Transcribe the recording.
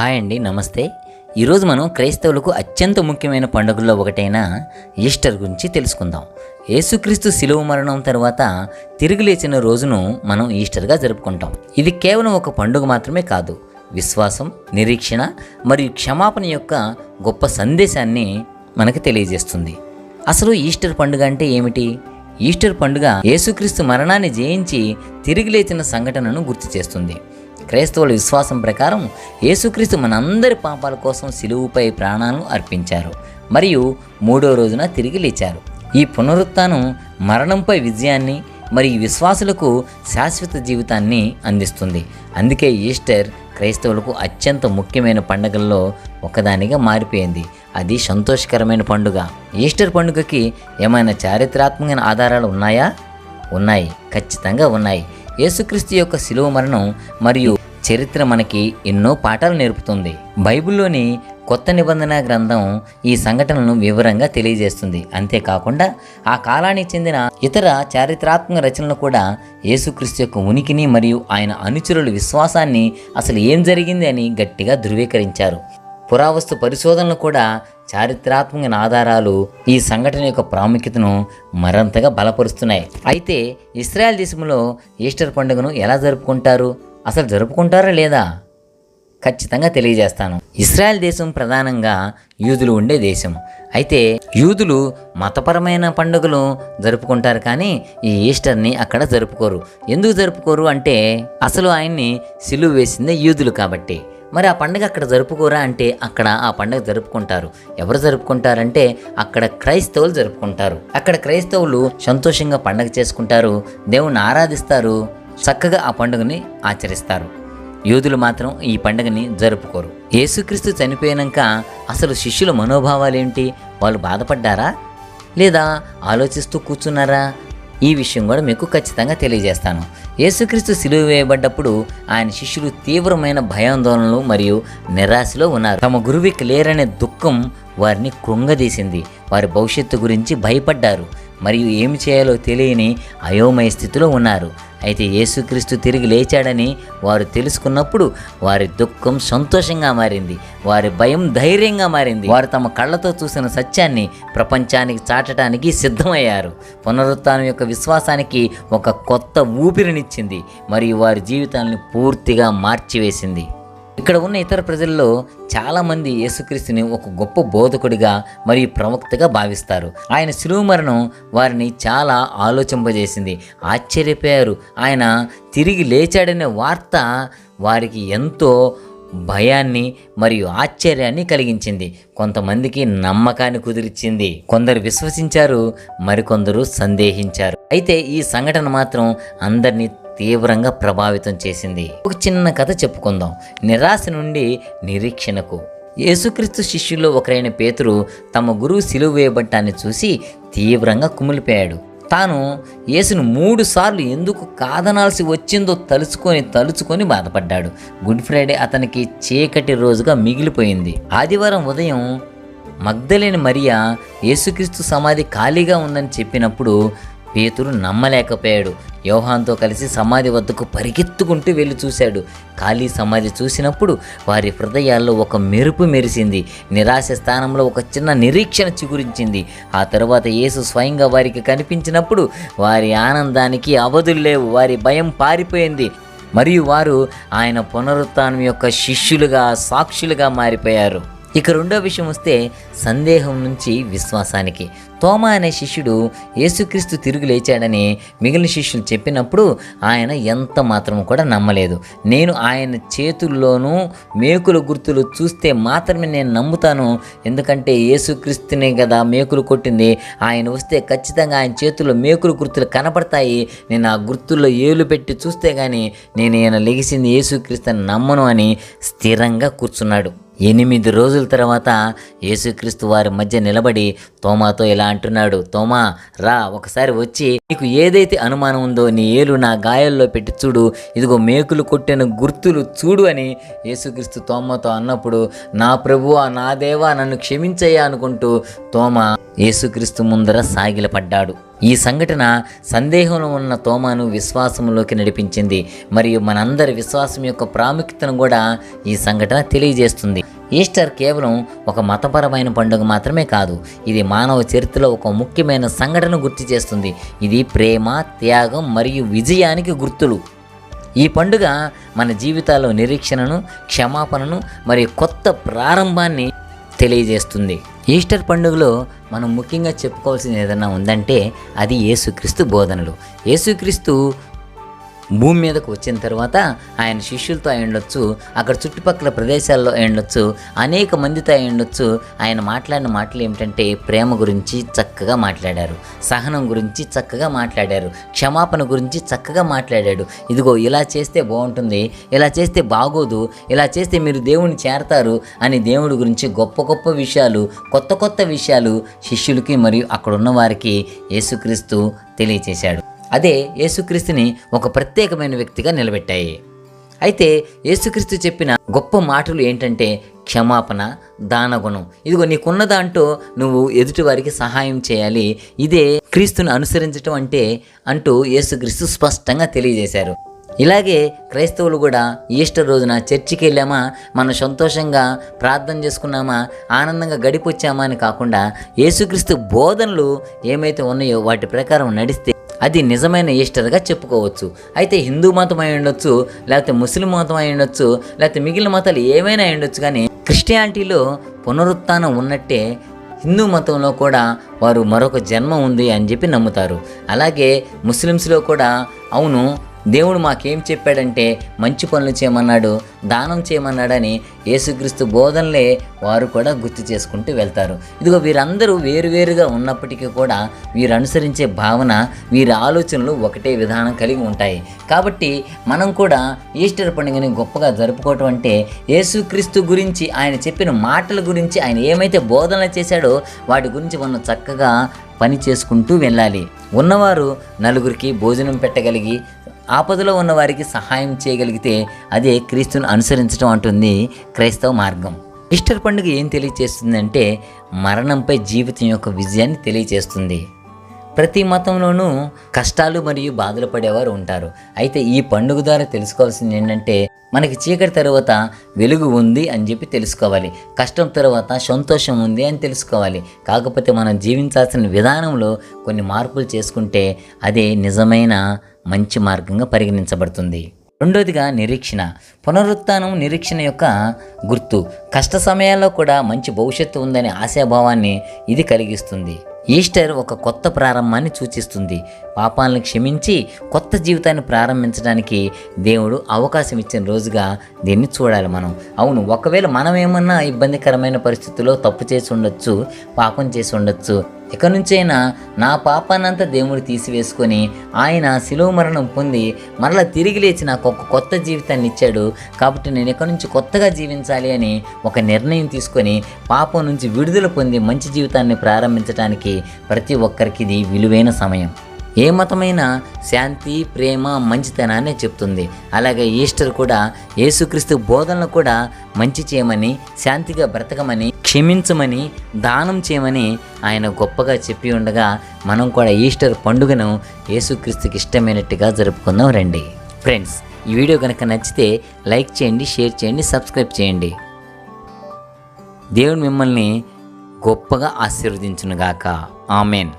Hi అండి నమస్తే. ఈరోజు మనం క్రైస్తవులకు అత్యంత ముఖ్యమైన పండుగల్లో ఒకటైన ఈస్టర్ గురించి తెలుసుకుందాం. యేసుక్రీస్తు శిలువ మరణం తర్వాత తిరిగి లేచిన రోజును మనం ఈస్టర్గా జరుపుకుంటాం. ఇది కేవలం ఒక పండుగ మాత్రమే కాదు విశ్వాసం నిరీక్షణ మరియు క్షమాపణ యొక్క గొప్ప సందేశాన్ని మనకు తెలియజేస్తుంది. అసలు ఈస్టర్ పండుగ అంటే ఏమిటి? ఈస్టర్ పండుగ యేసుక్రీస్తు మరణాన్ని జయించి తిరిగి లేచిన సంఘటనను గుర్తు చేస్తుంది. క్రైస్తవుల విశ్వాసం ప్రకారం యేసుక్రీస్తు మనందరి పాపాల కోసం సిలువుపై ప్రాణాలను అర్పించారు. మరియు మూడో రోజున తిరిగి లేచారు. ఈ పునరుత్నం మరణంపై విజయాన్ని మరియు విశ్వాసులకు శాశ్వత జీవితాన్ని అందిస్తుంది. అందుకే ఈస్టర్ క్రైస్తవులకు అత్యంత ముఖ్యమైన పండుగల్లో ఒకదానిగా మారిపోయింది. అది సంతోషకరమైన పండుగ. ఈస్టర్ పండుగకి ఏమైనా చారిత్రాత్మకమైన ఆధారాలు ఉన్నాయా? ఉన్నాయి. ఖచ్చితంగా ఉన్నాయి. యేసుక్రీస్తు యొక్క శిలువ మరణం మరియు చరిత్ర మనకి ఎన్నో పాఠాలు నేర్పుతుంది. బైబిల్లోని కొత్త నిబంధన గ్రంథం ఈ సంఘటనలను వివరంగా తెలియజేస్తుంది. అంతేకాకుండా ఆ కాలానికి చెందిన ఇతర చారిత్రాత్మక రచనలు కూడా యేసుక్రీస్తు యొక్క ఉనికిని మరియు ఆయన అనుచరుల విశ్వాసాన్ని అసలు ఏం జరిగింది అని గట్టిగా ధృవీకరించారు. పురావస్తు పరిశోధనలు కూడా చారిత్రాత్మక ఆధారాలు ఈ సంఘటన యొక్క ప్రాముఖ్యతను మరింతగా బలపరుస్తున్నాయి. అయితే ఇస్రాయల్ దేశంలో ఈస్టర్ పండుగను ఎలా జరుపుకుంటారు? అసలు జరుపుకుంటారా లేదా? ఖచ్చితంగా తెలియజేస్తాను. ఇస్రాయల్ దేశం ప్రధానంగా యూదులు ఉండే దేశం. అయితే యూదులు మతపరమైన పండుగలు జరుపుకుంటారు కానీ ఈ ఈస్టర్ని అక్కడ జరుపుకోరు. ఎందుకు జరుపుకోరు అంటే అసలు ఆయన్ని సిలువ వేసిందే యూదులు కాబట్టి. మరి ఆ పండుగ అక్కడ జరుపుకోరా అంటే అక్కడ ఆ పండుగ జరుపుకుంటారు. ఎవరు జరుపుకుంటారంటే అక్కడ క్రైస్తవులు జరుపుకుంటారు. అక్కడ క్రైస్తవులు సంతోషంగా పండుగ చేసుకుంటారు. దేవుణ్ణి ఆరాధిస్తారు. చక్కగా ఆ పండుగని ఆచరిస్తారు. యూదులు మాత్రం ఈ పండుగని జరుపుకోరు. యేసుక్రీస్తు చనిపోయాక అసలు శిష్యుల మనోభావాలేంటి? వాళ్ళు బాధపడ్డారా? లేదా ఆలోచిస్తూ కూర్చున్నారా? ఈ విషయం కూడా మీకు ఖచ్చితంగా తెలియజేస్తాను. యేసుక్రీస్తు సిలువ వేయబడ్డప్పుడు ఆయన శిష్యులు తీవ్రమైన భయాందోళనలు మరియు నిరాశలో ఉన్నారు. తమ గురువుకి లేరనే దుఃఖం వారిని కృంగదీసింది. వారి భవిష్యత్తు గురించి భయపడ్డారు. మరియు ఏమి చేయాలో తెలియని అయోమయ స్థితిలో ఉన్నారు. అయితే యేసుక్రీస్తు తిరిగి లేచాడని వారు తెలుసుకున్నప్పుడు వారి దుఃఖం సంతోషంగా మారింది వారి భయం ధైర్యంగా మారింది. వారు తమ కళ్ళతో చూసిన సత్యాన్ని ప్రపంచానికి చాటడానికి సిద్ధమయ్యారు. పునరుత్నం యొక్క విశ్వాసానికి ఒక కొత్త ఊపిరినిచ్చింది మరియు వారి జీవితాలను పూర్తిగా మార్చివేసింది. ఇక్కడ ఉన్న ఇతర ప్రజల్లో చాలామంది యేసుక్రీస్తుని ఒక గొప్ప బోధకుడిగా మరియు ప్రవక్తగా భావిస్తారు. ఆయన శిలువ మరణం వారిని చాలా ఆలోచింపజేసింది. ఆశ్చర్యపోయారు. ఆయన తిరిగి లేచాడనే వార్త వారికి ఎంతో భయాన్ని మరియు ఆశ్చర్యాన్ని కలిగించింది. కొంతమందికి నమ్మకాన్ని కుదిరిచింది. కొందరు విశ్వసించారు మరికొందరు సందేహించారు. అయితే ఈ సంఘటన మాత్రం అందరినీ తీవ్రంగా ప్రభావితం చేసింది. ఒక చిన్న కథ చెప్పుకుందాం. నిరాశ నుండి నిరీక్షణకు. యేసుక్రీస్తు శిష్యుల్లో ఒకరైన పేతురు తమ గురువు సిలువ వేయబట్టాన్ని చూసి తీవ్రంగా కుమిలిపోయాడు. తాను యేసును మూడు సార్లు ఎందుకు కాదనాల్సి వచ్చిందో తలుచుకొని తలుచుకొని బాధపడ్డాడు. గుడ్ ఫ్రైడే అతనికి చీకటి రోజుగా మిగిలిపోయింది. ఆదివారం ఉదయం మగ్ధలేని మరియా యేసుక్రీస్తు సమాధి ఖాళీగా ఉందని చెప్పినప్పుడు పేతురు నమ్మలేకపోయాడు. యోహాన్తో కలిసి సమాధి వద్దకు పరిగెత్తుకుంటూ వెళ్ళి చూశాడు. ఖాళీ సమాధి చూసినప్పుడు వారి హృదయాల్లో ఒక మెరుపు మెరిసింది. నిరాశ స్థానంలో ఒక చిన్న నిరీక్షణ చిగురించింది. ఆ తర్వాత యేసు స్వయంగా వారికి కనిపించినప్పుడు వారి ఆనందానికి అవధులు లేవు వారి భయం పారిపోయింది. మరియు వారు ఆయన పునరుత్నం యొక్క శిష్యులుగా సాక్షులుగా మారిపోయారు. ఇక రెండో విషయం వస్తే సందేహం నుంచి విశ్వాసానికి. తోమా అనే శిష్యుడు యేసుక్రీస్తు తిరుగు లేచాడని మిగిలిన శిష్యులు చెప్పినప్పుడు ఆయన ఎంత మాత్రం కూడా నమ్మలేదు. నేను ఆయన చేతుల్లోనూ మేకుల గుర్తులు చూస్తే మాత్రమే నేను నమ్ముతాను. ఎందుకంటే యేసుక్రీస్తునే కదా మేకులు కొట్టింది. ఆయన వస్తే ఖచ్చితంగా ఆయన చేతుల్లో మేకుల గుర్తులు కనపడతాయి. నేను ఆ గుర్తుల్లో ఏలు పెట్టి చూస్తే కానీ నేను ఈయన లెగిసింది యేసుక్రీస్తుని నమ్మను అని స్థిరంగా కూర్చున్నాడు. ఎనిమిది రోజుల తర్వాత యేసుక్రీస్తు వారి మధ్య నిలబడి తోమాతో ఇలా అంటున్నాడు తోమా రా ఒకసారి వచ్చి నీకు ఏదైతే అనుమానం ఉందో నీ ఏలు నా గాయాల్లో పెట్టి చూడు. ఇదిగో మేకులు కొట్టిన గుర్తులు చూడు అని యేసుక్రీస్తు తోమతో అన్నప్పుడు నా ప్రభువా నా దేవా నన్ను క్షమించయ్యా అనుకుంటూ తోమ యేసుక్రీస్తు ముందర సాగిలపడ్డాడు. ఈ సంఘటన సందేహంలో ఉన్న తోమాను విశ్వాసంలోకి నడిపించింది. మరియు మనందరి విశ్వాసం యొక్క ప్రాముఖ్యతను కూడా ఈ సంఘటన తెలియజేస్తుంది. ఈస్టర్ కేవలం ఒక మతపరమైన పండుగ మాత్రమే కాదు ఇది మానవ చరిత్రలో ఒక ముఖ్యమైన సంఘటన గుర్తు చేస్తుంది. ఇది ప్రేమ త్యాగం మరియు విజయానికి గుర్తులు. ఈ పండుగ మన జీవితాల్లో నిరీక్షణను క్షమాపణను మరియు కొత్త ప్రారంభాన్ని తెలియజేస్తుంది. ఈస్టర్ పండుగలో మనం ముఖ్యంగా చెప్పుకోవాల్సింది ఏదైనా ఉందంటే అది యేసుక్రీస్తు బోధనలు. యేసుక్రీస్తు భూమి మీదకు వచ్చిన తర్వాత ఆయన శిష్యులతో అయి ఉండొచ్చు అక్కడ చుట్టుపక్కల ప్రదేశాల్లో అయి ఉండొచ్చు అనేక మందితో అయి ఉండొచ్చు ఆయన మాట్లాడిన మాటలు ఏమిటంటే ప్రేమ గురించి చక్కగా మాట్లాడారు సహనం గురించి చక్కగా మాట్లాడారు క్షమాపణ గురించి చక్కగా మాట్లాడాడు. ఇదిగో ఇలా చేస్తే బాగుంటుంది ఇలా చేస్తే బాగోదు ఇలా చేస్తే మీరు దేవుని చేరతారు అని దేవుడి గురించి గొప్ప గొప్ప విషయాలు కొత్త కొత్త విషయాలు శిష్యులకి మరియు అక్కడ ఉన్న వారికి యేసుక్రీస్తు తెలియచేశాడు. అదే యేసుక్రీస్తుని ఒక ప్రత్యేకమైన వ్యక్తిగా నిలబెట్టాయి. అయితే యేసుక్రీస్తు చెప్పిన గొప్ప మాటలు ఏంటంటే క్షమాపణ దానగుణం. ఇదిగో నీకున్న దాంట్లో నువ్వు ఎదుటివారికి సహాయం చేయాలి. ఇదే క్రీస్తుని అనుసరించటం అంటే అంటూ యేసుక్రీస్తు స్పష్టంగా తెలియజేశారు. ఇలాగే క్రైస్తవులు కూడా ఈస్టర్ రోజున చర్చికి వెళ్ళామా? మనం సంతోషంగా ప్రార్థన చేసుకున్నామా? ఆనందంగా గడిపొచ్చామా అని కాకుండా యేసుక్రీస్తు బోధనలు ఏమైతే ఉన్నాయో వాటి ప్రకారం నడిస్తే అది నిజమైన ఈస్టర్గా చెప్పుకోవచ్చు. అయితే హిందూ మతం అయి ఉండొచ్చు లేకపోతే ముస్లిం మతం అయి ఉండొచ్చు లేకపోతే మిగిలిన మతాలు ఏమైనా అయి ఉండొచ్చు కానీ క్రిస్టియానిటీలో పునరుత్నం ఉన్నట్టే హిందూ మతంలో కూడా వారు మరొక జన్మ ఉంది అని చెప్పి నమ్ముతారు. అలాగే ముస్లిమ్స్లో కూడా అవును దేవుడు మాకేం చెప్పాడంటే మంచి పనులు చేయమన్నాడు దానం చేయమన్నాడని యేసుక్రీస్తు బోధనలే వారు కూడా గుర్తు చేసుకుంటూ వెళ్తారు. ఇదిగో వీరందరూ వేరువేరుగా ఉన్నప్పటికీ కూడా వీరు అనుసరించే భావన వీరి ఆలోచనలు ఒకటే విధానం కలిగి ఉంటాయి. కాబట్టి మనం కూడా ఈస్టర్ పండుగని గొప్పగా జరుపుకోవటం అంటే యేసుక్రీస్తు గురించి ఆయన చెప్పిన మాటల గురించి ఆయన ఏమైతే బోధనలు చేశాడో వాటి గురించి మనం చక్కగా పని చేసుకుంటూ వెళ్ళాలి. ఉన్నవారు నలుగురికి భోజనం పెట్టగలిగి ఆపదలో ఉన్న వారికి సహాయం చేయగలిగితే అదే క్రీస్తును అనుసరించడం అంటుంది క్రైస్తవ మార్గం. ఈస్టర్ పండుగ ఏం తెలియచేస్తుందంటే మరణంపై జీవితం యొక్క విజయాన్ని తెలియచేస్తుంది. ప్రతి మతంలోనూ కష్టాలు మరియు బాధలు పడేవారు ఉంటారు. అయితే ఈ పండుగ ద్వారా తెలుసుకోవాల్సింది ఏంటంటే మనకి చీకటి తర్వాత వెలుగు ఉంది అని చెప్పి తెలుసుకోవాలి. కష్టం తర్వాత సంతోషం ఉంది అని తెలుసుకోవాలి. కాకపోతే మనం జీవించాల్సిన విధానంలో కొన్ని మార్పులు చేసుకుంటే అదే నిజమైన మంచి మార్గంగా పరిగణించబడుతుంది. రెండోదిగా నిరీక్షణ. పునరుత్నం నిరీక్షణ యొక్క గుర్తు. కష్ట సమయాల్లో కూడా మంచి భవిష్యత్తు ఉందనే ఆశాభావాన్ని ఇది కలిగిస్తుంది. ఈస్టర్ ఒక కొత్త ప్రారంభాన్ని సూచిస్తుంది. పాపాలను క్షమించి కొత్త జీవితాన్ని ప్రారంభించడానికి దేవుడు అవకాశం ఇచ్చిన రోజుగా దీన్ని చూడాలి మనం. అవును ఒకవేళ మనం ఏమన్నా ఇబ్బందికరమైన పరిస్థితుల్లో తప్పు చేసి ఉండొచ్చు పాపం చేసి ఉండొచ్చు ఇక నుంచైనా నా పాపానంతా దేవుడు తీసివేసుకొని ఆయన శిలువ మరణం పొంది మరలా తిరిగి లేచి నాకు ఒక కొత్త జీవితాన్ని ఇచ్చాడు. కాబట్టి నేను ఇక నుంచి కొత్తగా జీవించాలి అని ఒక నిర్ణయం తీసుకొని పాపం నుంచి విడుదల పొంది మంచి జీవితాన్ని ప్రారంభించడానికి ప్రతి ఒక్కరికి ఇది విలువైన సమయం. ఏ మతమైనా శాంతి ప్రేమ మంచితనాన్ని చెప్తుంది. అలాగే ఈస్టర్ కూడా యేసుక్రీస్తు బోధనలు కూడా మంచి చేయమని శాంతిగా బ్రతకమని క్షమించమని దానం చేయమని ఆయన గొప్పగా చెప్పి ఉండగా మనం కూడా ఈస్టర్ పండుగను యేసుక్రీస్తుకి ఇష్టమైనట్టుగా జరుపుకుందాం రండి. ఫ్రెండ్స్ ఈ వీడియో కనుక నచ్చితే లైక్ చేయండి షేర్ చేయండి సబ్స్క్రైబ్ చేయండి. దేవుడు మిమ్మల్ని గొప్పగా ఆశీర్వదించునుగాక. ఆమెన్.